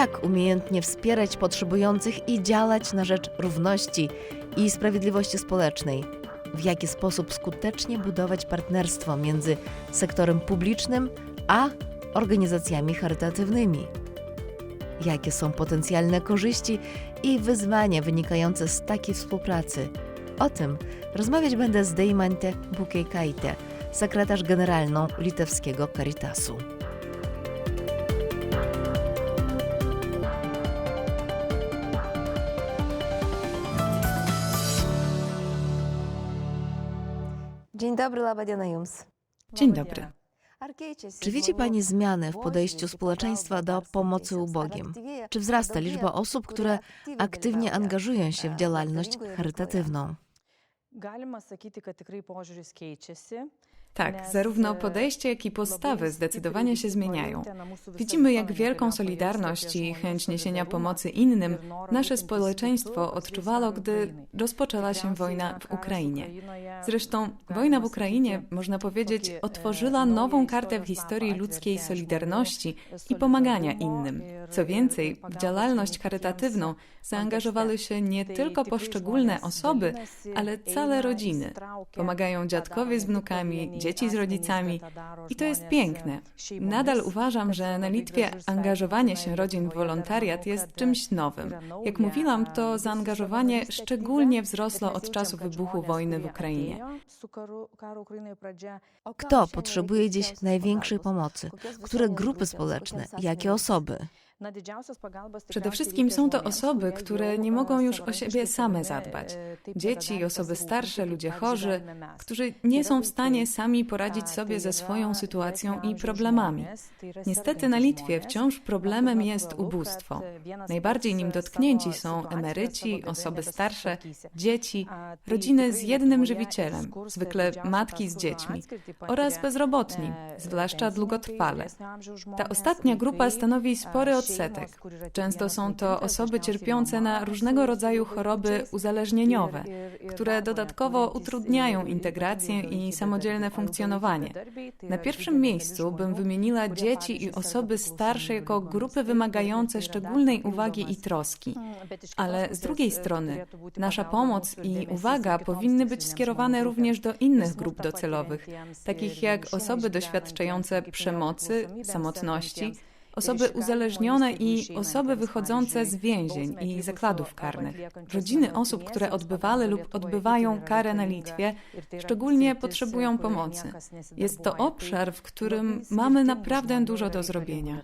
Jak umiejętnie wspierać potrzebujących i działać na rzecz równości i sprawiedliwości społecznej? W jaki sposób skutecznie budować partnerstwo między sektorem publicznym a organizacjami charytatywnymi? Jakie są potencjalne korzyści i wyzwania wynikające z takiej współpracy? O tym rozmawiać będę z Deimante Bukeikaite, sekretarz generalną litewskiego Caritasu. Dzień dobry, laba diena jums. Dzień dobry. Czy widzi Pani zmiany w podejściu społeczeństwa do pomocy ubogim? Czy wzrasta liczba osób, które aktywnie angażują się w działalność charytatywną? Galima sakyti, kad tikrai požiūris keičiasi. Tak, zarówno podejście, jak i postawy zdecydowanie się zmieniają. Widzimy, jak wielką solidarność i chęć niesienia pomocy innym nasze społeczeństwo odczuwało, gdy rozpoczęła się wojna w Ukrainie. Zresztą wojna w Ukrainie, można powiedzieć, otworzyła nową kartę w historii ludzkiej solidarności i pomagania innym. Co więcej, w działalność charytatywną zaangażowały się nie tylko poszczególne osoby, ale całe rodziny. Pomagają dziadkowie z wnukami, dzieci z rodzicami i to jest piękne. Nadal uważam, że na Litwie angażowanie się rodzin w wolontariat jest czymś nowym. Jak mówiłam, to zaangażowanie szczególnie wzrosło od czasu wybuchu wojny w Ukrainie. Kto potrzebuje dziś największej pomocy? Które grupy społeczne? Jakie osoby? Przede wszystkim są to osoby, które nie mogą już o siebie same zadbać. Dzieci, osoby starsze, ludzie chorzy, którzy nie są w stanie sami poradzić sobie ze swoją sytuacją i problemami. Niestety na Litwie wciąż problemem jest ubóstwo. Najbardziej nim dotknięci są emeryci, osoby starsze, dzieci, rodziny z jednym żywicielem, zwykle matki z dziećmi, oraz bezrobotni, zwłaszcza długotrwale. Ta ostatnia grupa stanowi spory odsetek. Często są to osoby cierpiące na różnego rodzaju choroby uzależnieniowe, które dodatkowo utrudniają integrację i samodzielne funkcjonowanie. Na pierwszym miejscu bym wymieniła dzieci i osoby starsze jako grupy wymagające szczególnej uwagi i troski. Ale z drugiej strony, nasza pomoc i uwaga powinny być skierowane również do innych grup docelowych, takich jak osoby doświadczające przemocy, samotności, osoby uzależnione i osoby wychodzące z więzień i zakładów karnych. Rodziny osób, które odbywały lub odbywają karę na Litwie, szczególnie potrzebują pomocy. Jest to obszar, w którym mamy naprawdę dużo do zrobienia.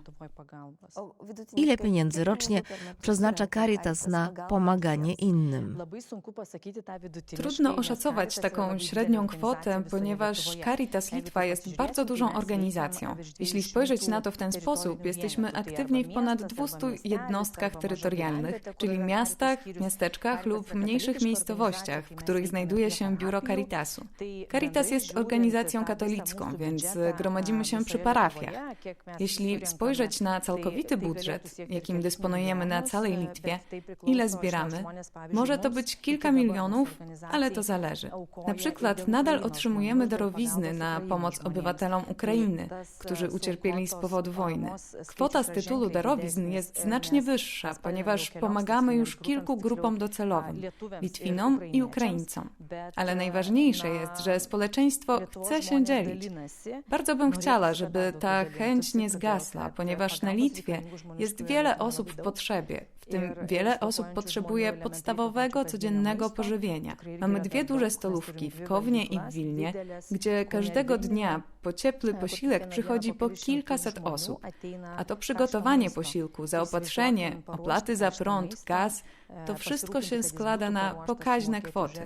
Ile pieniędzy rocznie przeznacza Caritas na pomaganie innym? Trudno oszacować taką średnią kwotę, ponieważ Caritas Litwa jest bardzo dużą organizacją. Jeśli spojrzeć na to w ten sposób, jesteśmy aktywni w ponad 200 jednostkach terytorialnych, czyli miastach, miasteczkach lub mniejszych miejscowościach, w których znajduje się biuro Caritasu. Caritas jest organizacją katolicką, więc gromadzimy się przy parafiach. Jeśli spojrzeć na całkowity budżet, jakim dysponujemy na całej Litwie, ile zbieramy, może to być kilka milionów, ale to zależy. Na przykład nadal otrzymujemy darowizny na pomoc obywatelom Ukrainy, którzy ucierpieli z powodu wojny. Kwota z tytułu darowizn jest znacznie wyższa, ponieważ pomagamy już kilku grupom docelowym Litwinom i Ukraińcom. Ale najważniejsze jest, że społeczeństwo chce się dzielić. Bardzo bym chciała, żeby ta chęć nie zgasła, ponieważ na Litwie jest wiele osób w potrzebie, w tym wiele osób potrzebuje podstawowego, codziennego pożywienia. Mamy dwie duże stolówki w Kownie i w Wilnie, gdzie każdego dnia po ciepły posiłek przychodzi po kilkaset osób. A to przygotowanie posiłku, zaopatrzenie, opłaty za prąd, gaz, to wszystko się składa na pokaźne kwoty.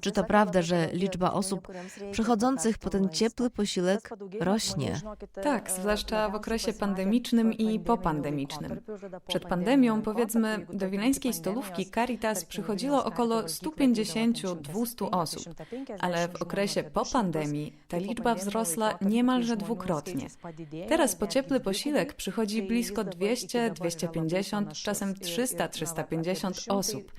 Czy to prawda, że liczba osób przychodzących po ten ciepły posiłek rośnie? Tak, zwłaszcza w okresie pandemicznym i popandemicznym. Przed pandemią, powiedzmy, do wileńskiej stolówki Caritas przychodziło około 150-200 osób, ale w okresie po pandemii ta liczba wzrosła niemalże dwukrotnie. Teraz po ciepły posiłek przychodzi blisko 200-250 250, czasem 300-350 osób.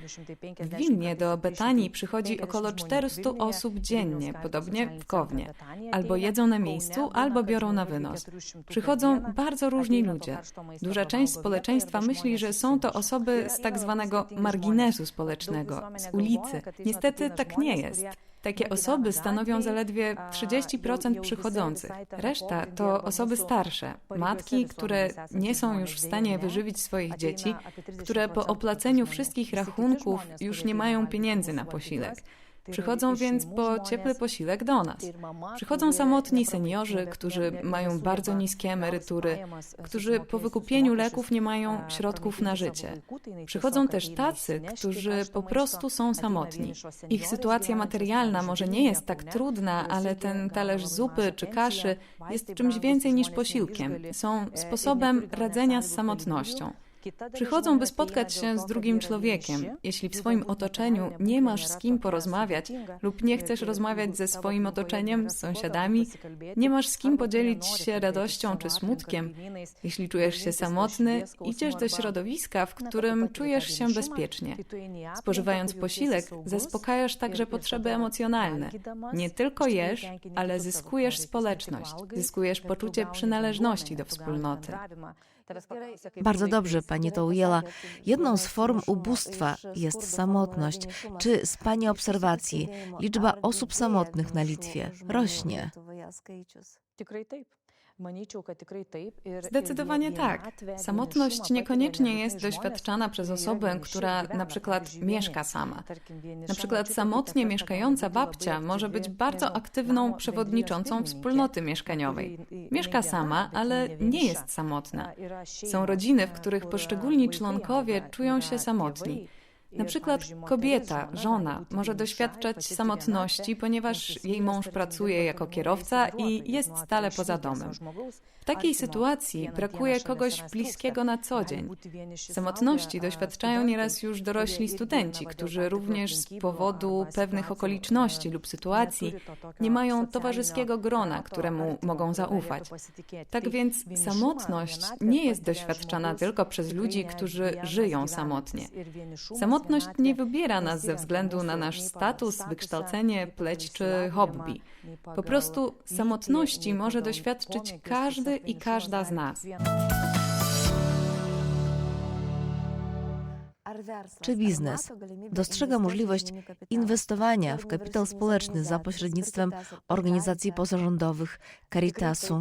W Wilnie do Betanii przychodzi około 400 osób dziennie, podobnie w Kownie. Albo jedzą na miejscu, albo biorą na wynos. Przychodzą bardzo różni ludzie. Duża część społeczeństwa myśli, że są to osoby z tak zwanego marginesu społecznego, z ulicy. Niestety tak nie jest. Takie osoby stanowią zaledwie 30% przychodzących. Reszta to osoby starsze, matki, które nie są już w stanie wyżywić swoich dzieci, które po opłaceniu wszystkich rachunków już nie mają pieniędzy na posiłek. Przychodzą więc po ciepły posiłek do nas. Przychodzą samotni seniorzy, którzy mają bardzo niskie emerytury, którzy po wykupieniu leków nie mają środków na życie. Przychodzą też tacy, którzy po prostu są samotni. Ich sytuacja materialna może nie jest tak trudna, ale ten talerz zupy czy kaszy jest czymś więcej niż posiłkiem. Są sposobem radzenia z samotnością. Przychodzą, by spotkać się z drugim człowiekiem. Jeśli w swoim otoczeniu nie masz z kim porozmawiać lub nie chcesz rozmawiać ze swoim otoczeniem, z sąsiadami, nie masz z kim podzielić się radością czy smutkiem, jeśli czujesz się samotny, idziesz do środowiska, w którym czujesz się bezpiecznie. Spożywając posiłek, zaspokajasz także potrzeby emocjonalne. Nie tylko jesz, ale zyskujesz społeczność, zyskujesz poczucie przynależności do wspólnoty. Bardzo dobrze Pani to ujęła. Jedną z form ubóstwa jest samotność. Czy z Pani obserwacji liczba osób samotnych na Litwie rośnie? Zdecydowanie tak. Samotność niekoniecznie jest doświadczana przez osobę, która na przykład mieszka sama. Na przykład samotnie mieszkająca babcia może być bardzo aktywną przewodniczącą wspólnoty mieszkaniowej. Mieszka sama, ale nie jest samotna. Są rodziny, w których poszczególni członkowie czują się samotni. Na przykład kobieta, żona może doświadczać samotności, ponieważ jej mąż pracuje jako kierowca i jest stale poza domem. W takiej sytuacji brakuje kogoś bliskiego na co dzień. Samotności doświadczają nieraz już dorośli studenci, którzy również z powodu pewnych okoliczności lub sytuacji nie mają towarzyskiego grona, któremu mogą zaufać. Tak więc samotność nie jest doświadczana tylko przez ludzi, którzy żyją samotnie. Samotność nie wybiera nas ze względu na nasz status, wykształcenie, pleć czy hobby. Po prostu samotności może doświadczyć każdy i każda z nas. Czy biznes dostrzega możliwość inwestowania w kapitał społeczny za pośrednictwem organizacji pozarządowych Caritasu?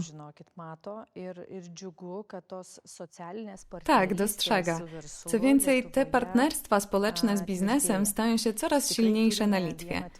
Tak, dostrzega. Co więcej, te partnerstwa społeczne z biznesem stają się coraz silniejsze na Litwie.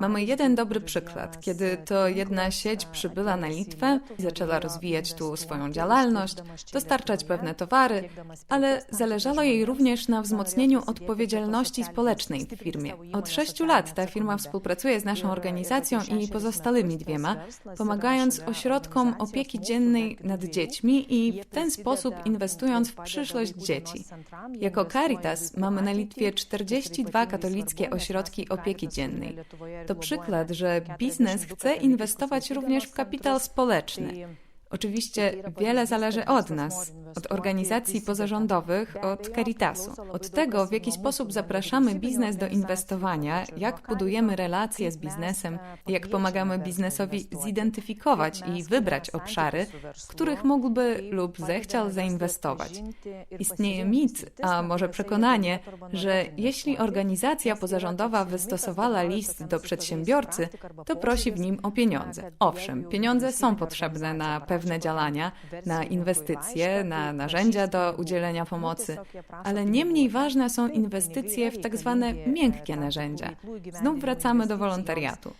Mamy jeden dobry przykład, kiedy to jedna sieć przybyła na Litwę i zaczęła rozwijać tu swoją działalność, dostarczać pewne towary, ale zależało jej również na wzmocnieniu odpowiedzialności społecznej w firmie. Od sześciu lat ta firma współpracuje z naszą organizacją i pozostałymi dwiema, pomagając ośrodkom opieki dziennej nad dziećmi i w ten sposób inwestując w przyszłość dzieci. Jako Caritas mamy na Litwie 42 katolickie ośrodki opieki dziennej. To przykład, że biznes chce inwestować również w kapitał społeczny. Oczywiście wiele zależy od nas, od organizacji pozarządowych, od Caritasu, od tego, w jaki sposób zapraszamy biznes do inwestowania, jak budujemy relacje z biznesem, jak pomagamy biznesowi zidentyfikować i wybrać obszary, w których mógłby lub zechciał zainwestować. Istnieje mit, a może przekonanie, że jeśli organizacja pozarządowa wystosowała list do przedsiębiorcy, to prosi w nim o pieniądze. Owszem, pieniądze są potrzebne na pewne pewne działania, na inwestycje, na narzędzia do udzielenia pomocy, ale nie mniej ważne są inwestycje w tak zwane miękkie narzędzia. Znów wracamy do wolontariatu.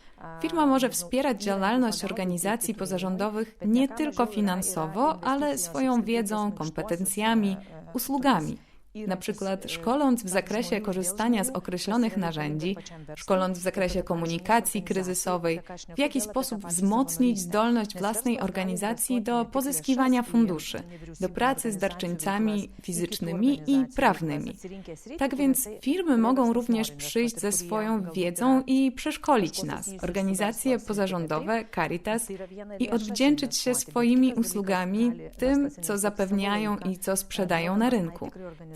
Firma może wspierać działalność organizacji pozarządowych nie tylko finansowo, ale swoją wiedzą, kompetencjami, usługami. Na przykład szkoląc w zakresie korzystania z określonych narzędzi, szkoląc w zakresie komunikacji kryzysowej, w jaki sposób wzmocnić zdolność własnej organizacji do pozyskiwania funduszy, do pracy z darczyńcami fizycznymi i prawnymi. Tak więc firmy mogą również przyjść ze swoją wiedzą i przeszkolić nas, organizacje pozarządowe, Caritas, i odwdzięczyć się swoimi usługami tym, co zapewniają i co sprzedają na rynku.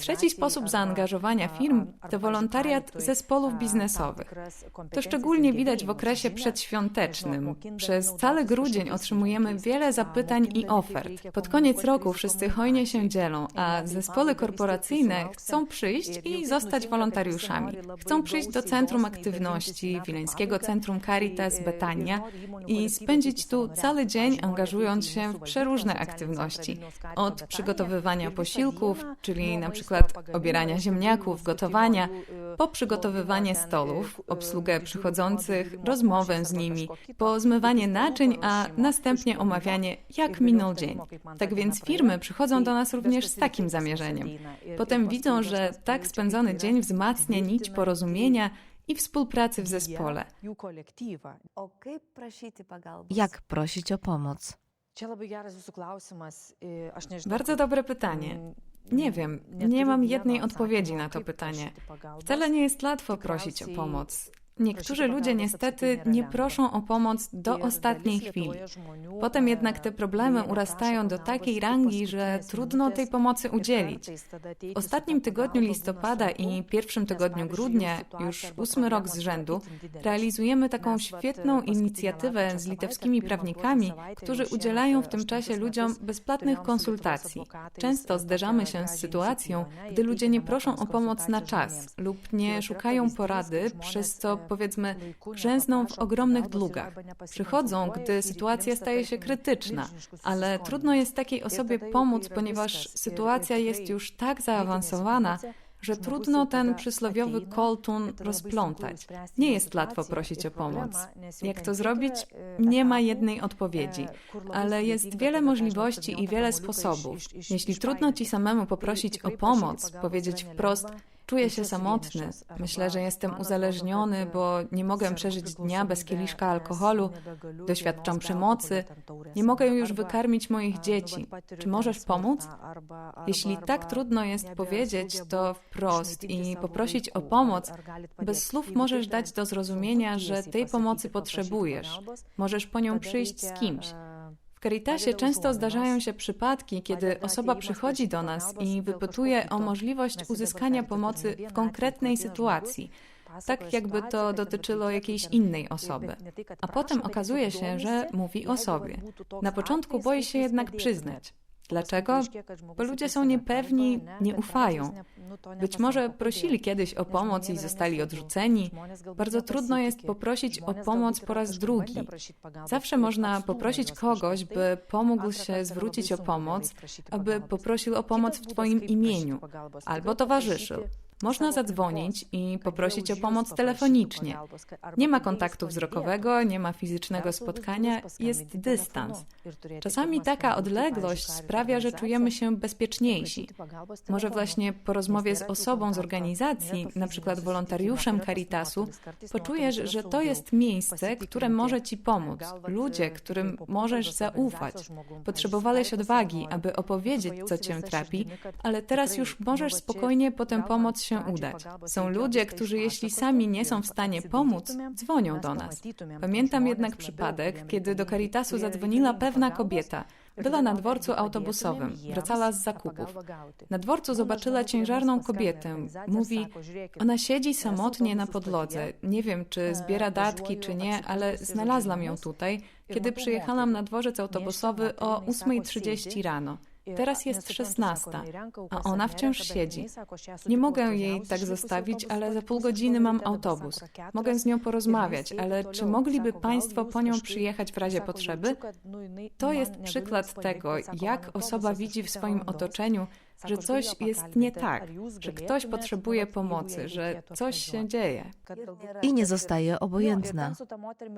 Trzeci sposób zaangażowania firm to wolontariat zespołów biznesowych. To szczególnie widać w okresie przedświątecznym. Przez cały grudzień otrzymujemy wiele zapytań i ofert. Pod koniec roku wszyscy hojnie się dzielą, a zespoły korporacyjne chcą przyjść i zostać wolontariuszami. Chcą przyjść do Centrum Aktywności Wileńskiego Centrum Caritas Betania i spędzić tu cały dzień angażując się w przeróżne aktywności. Od przygotowywania posiłków, czyli na przykład obierania ziemniaków, gotowania, po przygotowywanie stolów, obsługę przychodzących, rozmowę z nimi, po zmywanie naczyń, a następnie omawianie, jak minął dzień. Tak więc firmy przychodzą do nas również z takim zamierzeniem. Potem widzą, że tak spędzony dzień wzmacnia nić porozumienia i współpracy w zespole. Jak prosić o pomoc? Bardzo dobre pytanie. Nie wiem, nie mam jednej odpowiedzi na to pytanie. Wcale nie jest łatwo prosić o pomoc. Niektórzy ludzie niestety nie proszą o pomoc do ostatniej chwili. Potem jednak te problemy urastają do takiej rangi, że trudno tej pomocy udzielić. W ostatnim tygodniu listopada i pierwszym tygodniu grudnia, już ósmy rok z rzędu, realizujemy taką świetną inicjatywę z litewskimi prawnikami, którzy udzielają w tym czasie ludziom bezpłatnych konsultacji. Często zderzamy się z sytuacją, gdy ludzie nie proszą o pomoc na czas lub nie szukają porady, przez co powiedzmy, grzęzną w ogromnych długach. Przychodzą, gdy sytuacja staje się krytyczna, ale trudno jest takiej osobie pomóc, ponieważ sytuacja jest już tak zaawansowana, że trudno ten przysłowiowy koltun rozplątać. Nie jest łatwo prosić o pomoc. Jak to zrobić? Nie ma jednej odpowiedzi, ale jest wiele możliwości i wiele sposobów. Jeśli trudno ci samemu poprosić o pomoc, powiedzieć wprost, Czuję się samotny. Myślę, że jestem uzależniony, bo nie mogę przeżyć dnia bez kieliszka alkoholu. Doświadczam przemocy. Nie mogę już wykarmić moich dzieci. Czy możesz pomóc? Jeśli tak trudno jest powiedzieć to wprost i poprosić o pomoc, bez słów możesz dać do zrozumienia, że tej pomocy potrzebujesz. Możesz po nią przyjść z kimś. W Caritasie często zdarzają się przypadki, kiedy osoba przychodzi do nas i wypytuje o możliwość uzyskania pomocy w konkretnej sytuacji, tak jakby to dotyczyło jakiejś innej osoby. A potem okazuje się, że mówi o sobie. Na początku boi się jednak przyznać. Dlaczego? Bo ludzie są niepewni, nie ufają. Być może prosili kiedyś o pomoc i zostali odrzuceni. Bardzo trudno jest poprosić o pomoc po raz drugi. Zawsze można poprosić kogoś, by pomógł się zwrócić o pomoc, aby poprosił o pomoc w Twoim imieniu albo towarzyszył. Można zadzwonić i poprosić o pomoc telefonicznie. Nie ma kontaktu wzrokowego, nie ma fizycznego spotkania, jest dystans. Czasami taka odległość sprawia, że czujemy się bezpieczniejsi. Może właśnie po rozmowie z osobą z organizacji, na przykład wolontariuszem Caritasu, poczujesz, że to jest miejsce, które może ci pomóc, ludzie, którym możesz zaufać. Potrzebowałeś odwagi, aby opowiedzieć, co cię trapi, ale teraz już możesz spokojnie potem pomóc się udać. Są ludzie, którzy jeśli sami nie są w stanie pomóc, dzwonią do nas. Pamiętam jednak przypadek, kiedy do Caritasu zadzwoniła pewna kobieta. Była na dworcu autobusowym, wracała z zakupów. Na dworcu zobaczyła ciężarną kobietę. Mówi, ona siedzi samotnie na podlodze. Nie wiem, czy zbiera datki, czy nie, ale znalazłam ją tutaj, kiedy przyjechałam na dworzec autobusowy o 8.30 rano. Teraz jest szesnasta, a ona wciąż siedzi. Nie mogę jej tak zostawić, ale za pół godziny mam autobus. Mogę z nią porozmawiać, ale czy mogliby Państwo po nią przyjechać w razie potrzeby? To jest przykład tego, jak osoba widzi w swoim otoczeniu, że coś jest nie tak, że ktoś potrzebuje pomocy, że coś się dzieje. I nie zostaje obojętna.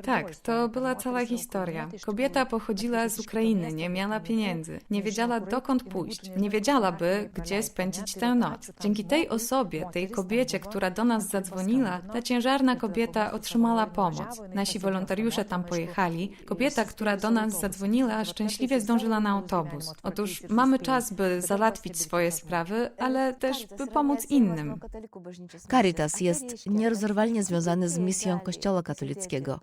Tak, to była cała historia. Kobieta pochodziła z Ukrainy, nie miała pieniędzy, nie wiedziała dokąd pójść, nie wiedziałaby, gdzie spędzić tę noc. Dzięki tej osobie, tej kobiecie, która do nas zadzwoniła, ta ciężarna kobieta otrzymała pomoc. Nasi wolontariusze tam pojechali. Kobieta, która do nas zadzwoniła, szczęśliwie zdążyła na autobus. Otóż mamy czas, by załatwić swoje sprawy, ale też by pomóc innym. Caritas jest nierozerwalnie związany z misją Kościoła katolickiego.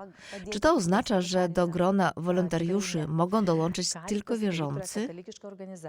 Czy to oznacza, że do grona wolontariuszy mogą dołączyć tylko wierzący?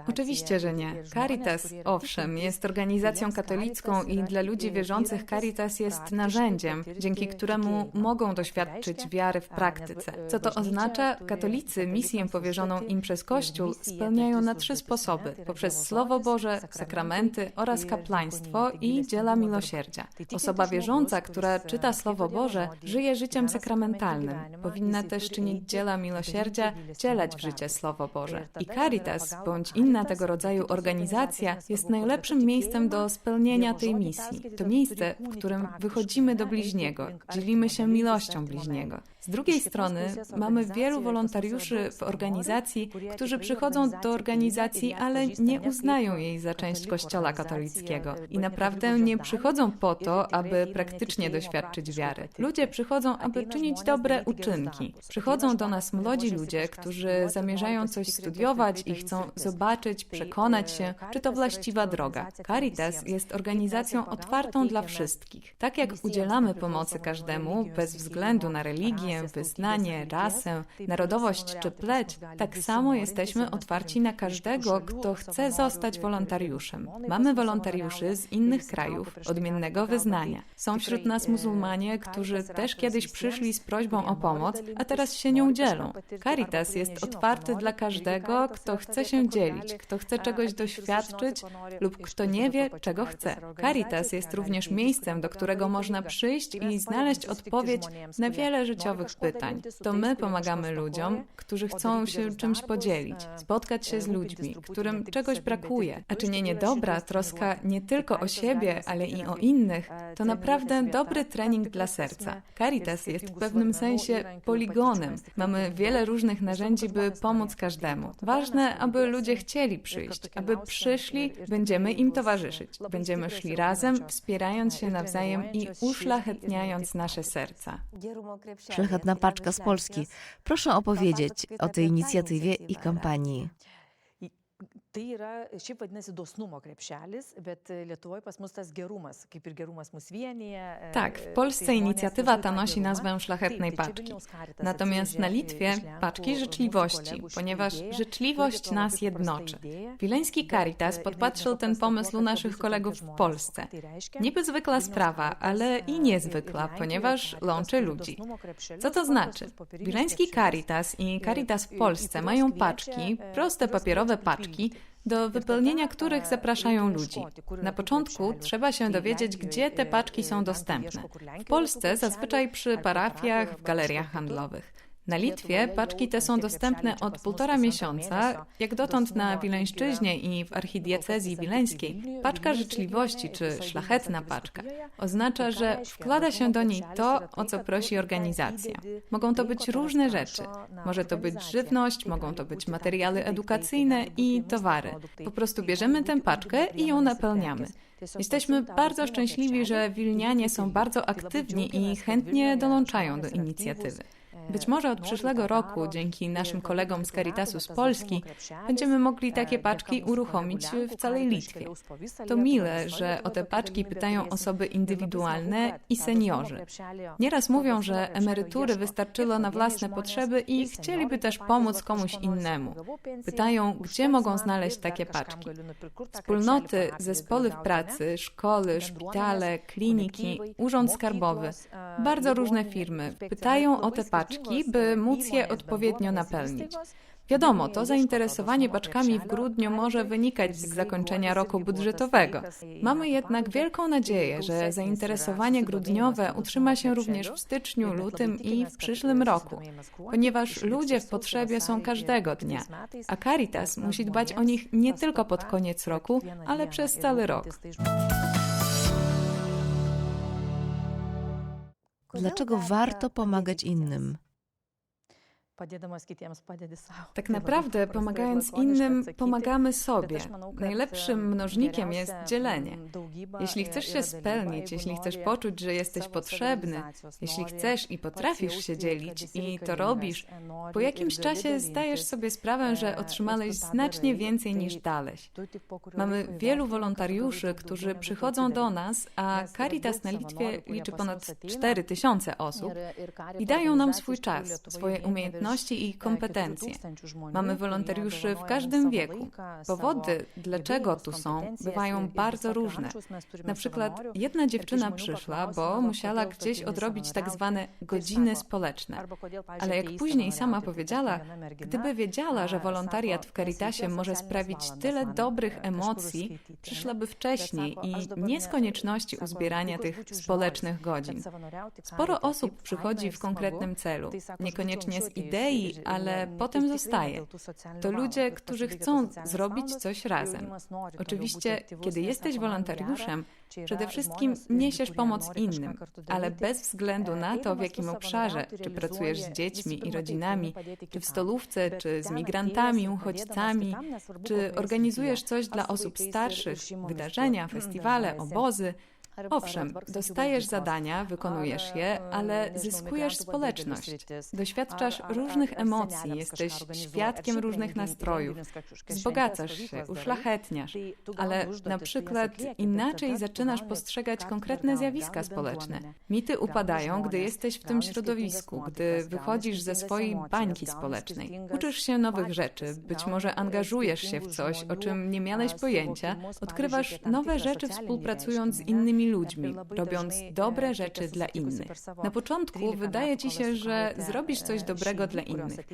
Oczywiście, że nie. Caritas, owszem, jest organizacją katolicką i dla ludzi wierzących Caritas jest narzędziem, dzięki któremu mogą doświadczyć wiary w praktyce. Co to oznacza? Katolicy misję powierzoną im przez Kościół spełniają na trzy sposoby: poprzez Słowo Boże, sakramenty oraz kapłaństwo i dzieła miłosierdzia. Osoba wierząca, która czyta Słowo Boże, żyje życiem sakramentalnym. Powinna też czynić dzieła miłosierdzia, wcielać w życie Słowo Boże. I Caritas, bądź inna tego rodzaju organizacja, jest najlepszym miejscem do spełnienia tej misji. To miejsce, w którym wychodzimy do bliźniego, dzielimy się miłością bliźniego. Z drugiej strony mamy wielu wolontariuszy w organizacji, którzy przychodzą do organizacji, ale nie uznają jej za część Kościoła katolickiego. I naprawdę nie przychodzą po to, aby praktycznie doświadczyć wiary. Ludzie przychodzą, aby czynić dobre uczynki. Przychodzą do nas młodzi ludzie, którzy zamierzają coś studiować i chcą zobaczyć, przekonać się, czy to właściwa droga. Caritas jest organizacją otwartą dla wszystkich. Tak jak udzielamy pomocy każdemu, bez względu na religię, wyznanie, rasę, narodowość czy pleć, tak samo jesteśmy otwarci na każdego, kto chce zostać wolontariuszem. Mamy wolontariuszy z innych krajów, odmiennego wyznania. Są wśród nas muzułmanie, którzy też kiedyś przyszli z prośbą o pomoc, a teraz się nią dzielą. Caritas jest otwarty dla każdego, kto chce się dzielić, kto chce czegoś doświadczyć lub kto nie wie, czego chce. Caritas jest również miejscem, do którego można przyjść i znaleźć odpowiedź na wiele życiowych pytań. To my pomagamy ludziom, którzy chcą się czymś podzielić, spotkać się z ludźmi, którym czegoś brakuje. A czynienie dobra, troska nie tylko o siebie, ale i o innych, to naprawdę dobry trening dla serca. Caritas jest w pewnym sensie poligonem. Mamy wiele różnych narzędzi, by pomóc każdemu. Ważne, aby ludzie chcieli przyjść, aby przyszli, będziemy im towarzyszyć. Będziemy szli razem, wspierając się nawzajem i uszlachetniając nasze serca. Szlachetna paczka z Polski. Proszę opowiedzieć o tej inicjatywie i kampanii. Tai yra, šiaip vadinasi, dosnumo krepšelis, bet Lietuvoje pas mus tas gerumas, kaip ir gerumas mus vienyje. Tak, w Polsce inicjatywa ta nosi nazwę Szlachetnej Paczki. Natomiast na Litwie paczki życzliwości, ponieważ życzliwość nas jednoczy. Wileński Caritas podpatrzył ten pomysł u naszych kolegów w Polsce. Niby zwykła sprawa, ale i niezwykła, ponieważ łączy ludzi. Co to znaczy? Wileński Caritas i Caritas w Polsce mają paczki, proste papierowe paczki, do wypełnienia których zapraszają ludzi. Na początku trzeba się dowiedzieć, gdzie te paczki są dostępne. W Polsce zazwyczaj przy parafiach, w galeriach handlowych. Na Litwie paczki te są dostępne od półtora miesiąca. Jak dotąd na Wileńszczyźnie i w archidiecezji wileńskiej paczka życzliwości czy szlachetna paczka oznacza, że wkłada się do niej to, o co prosi organizacja. Mogą to być różne rzeczy. Może to być żywność, mogą to być materiały edukacyjne i towary. Po prostu bierzemy tę paczkę i ją napełniamy. Jesteśmy bardzo szczęśliwi, że Wilnianie są bardzo aktywni i chętnie dołączają do inicjatywy. Być może od przyszłego roku, dzięki naszym kolegom z Caritasu z Polski, będziemy mogli takie paczki uruchomić w całej Litwie. To mile, że o te paczki pytają osoby indywidualne i seniorzy. Nieraz mówią, że emerytury wystarczyło na własne potrzeby i chcieliby też pomóc komuś innemu. Pytają, gdzie mogą znaleźć takie paczki. Wspólnoty, zespoły w pracy, szkoły, szpitale, kliniki, urząd skarbowy, bardzo różne firmy pytają o te paczki, by móc je odpowiednio napełnić. Wiadomo, to zainteresowanie baczkami w grudniu może wynikać z zakończenia roku budżetowego. Mamy jednak wielką nadzieję, że zainteresowanie grudniowe utrzyma się również w styczniu, lutym i w przyszłym roku, ponieważ ludzie w potrzebie są każdego dnia, a Caritas musi dbać o nich nie tylko pod koniec roku, ale przez cały rok. Dlaczego warto pomagać innym? Tak naprawdę, pomagając innym, pomagamy sobie. Najlepszym mnożnikiem jest dzielenie. Jeśli chcesz się spełnić, jeśli chcesz poczuć, że jesteś potrzebny, jeśli chcesz i potrafisz się dzielić i to robisz, po jakimś czasie zdajesz sobie sprawę, że otrzymałeś znacznie więcej niż dałeś. Mamy wielu wolontariuszy, którzy przychodzą do nas, a Caritas na Litwie liczy ponad 4 tysiące osób i dają nam swój czas, swoje umiejętności i kompetencje. Mamy wolontariuszy w każdym wieku. Powody, dlaczego tu są, bywają bardzo różne. Na przykład jedna dziewczyna przyszła, bo musiała gdzieś odrobić tak zwane godziny społeczne. Ale jak później sama powiedziała, gdyby wiedziała, że wolontariat w Caritasie może sprawić tyle dobrych emocji, przyszłaby wcześniej i nie z konieczności uzbierania tych społecznych godzin. Sporo osób przychodzi w konkretnym celu, niekoniecznie z idei, ale potem zostaje. To ludzie, którzy chcą zrobić coś razem. Oczywiście, kiedy jesteś wolontariuszem, przede wszystkim niesiesz pomoc innym, ale bez względu na to, w jakim obszarze, czy pracujesz z dziećmi i rodzinami, czy w stolówce, czy z migrantami, uchodźcami, czy organizujesz coś dla osób starszych, wydarzenia, festiwale, obozy, Owszem, dostajesz zadania, wykonujesz je, ale zyskujesz społeczność. Doświadczasz różnych emocji, jesteś świadkiem różnych nastrojów, wzbogacasz się, uszlachetniasz, ale na przykład inaczej zaczynasz postrzegać konkretne zjawiska społeczne. Mity upadają, gdy jesteś w tym środowisku, gdy wychodzisz ze swojej bańki społecznej. Uczysz się nowych rzeczy, być może angażujesz się w coś, o czym nie miałeś pojęcia, odkrywasz nowe rzeczy współpracując z innymi ludźmi, robiąc dobre rzeczy dla innych. Na początku wydaje ci się, że zrobisz coś dobrego dla innych,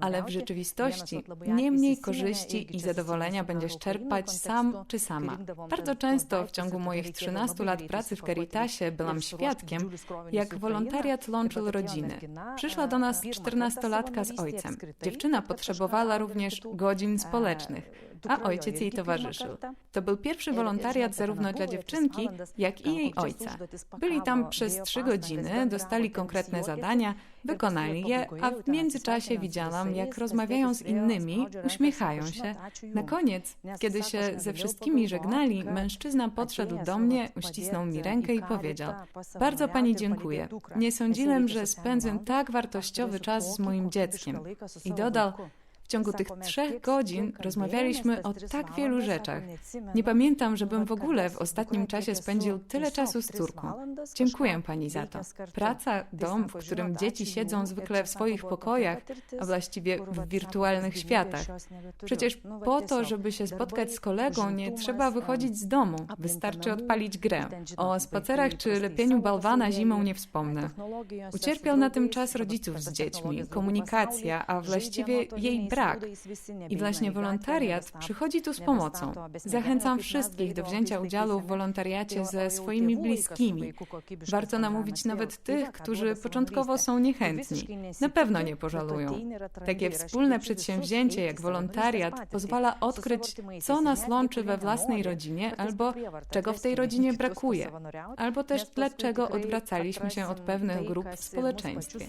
ale w rzeczywistości nie mniej korzyści i zadowolenia będziesz czerpać sam czy sama. Bardzo często w ciągu moich 13 lat pracy w Caritasie byłam świadkiem, jak wolontariat łączył rodziny. Przyszła do nas 14-latka z ojcem. Dziewczyna potrzebowała również godzin społecznych a ojciec jej towarzyszył. To był pierwszy wolontariat zarówno dla dziewczynki, jak i jej ojca. Byli tam przez trzy godziny, dostali konkretne zadania, wykonali je, a w międzyczasie widziałam, jak rozmawiają z innymi, uśmiechają się. Na koniec, kiedy się ze wszystkimi żegnali, mężczyzna podszedł do mnie, uścisnął mi rękę i powiedział: Bardzo pani dziękuję. Nie sądziłem, że spędzę tak wartościowy czas z moim dzieckiem. I dodał, ciągu tych trzech godzin rozmawialiśmy o tak wielu rzeczach. Nie pamiętam, żebym w ogóle w ostatnim czasie spędził tyle czasu z córką. Dziękuję pani za to. Praca, dom, w którym dzieci siedzą zwykle w swoich pokojach, a właściwie w wirtualnych światach. Przecież po to, żeby się spotkać z kolegą, nie trzeba wychodzić z domu. Wystarczy odpalić grę. O spacerach czy lepieniu bałwana zimą nie wspomnę. Ucierpiał na tym czas rodziców z dziećmi, komunikacja, a właściwie jej brak. I właśnie wolontariat przychodzi tu z pomocą. Zachęcam wszystkich do wzięcia udziału w wolontariacie ze swoimi bliskimi. Warto namówić nawet tych, którzy początkowo są niechętni. Na pewno nie pożalują. Takie wspólne przedsięwzięcie jak wolontariat pozwala odkryć, co nas łączy we własnej rodzinie albo czego w tej rodzinie brakuje, albo też dlaczego odwracaliśmy się od pewnych grup w społeczeństwie.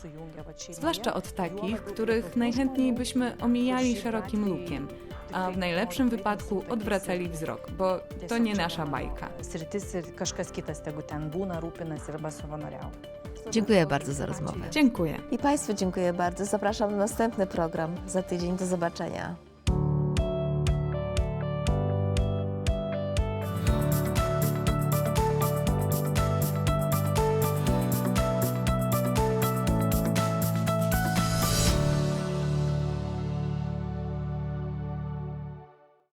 Zwłaszcza od takich, których najchętniej byśmy omijali szerokim lukiem, a w najlepszym wypadku odwracali wzrok, bo to nie nasza bajka. Dziękuję bardzo za rozmowę. Dziękuję. I Państwu dziękuję bardzo. Zapraszam na następny program za tydzień. Do zobaczenia.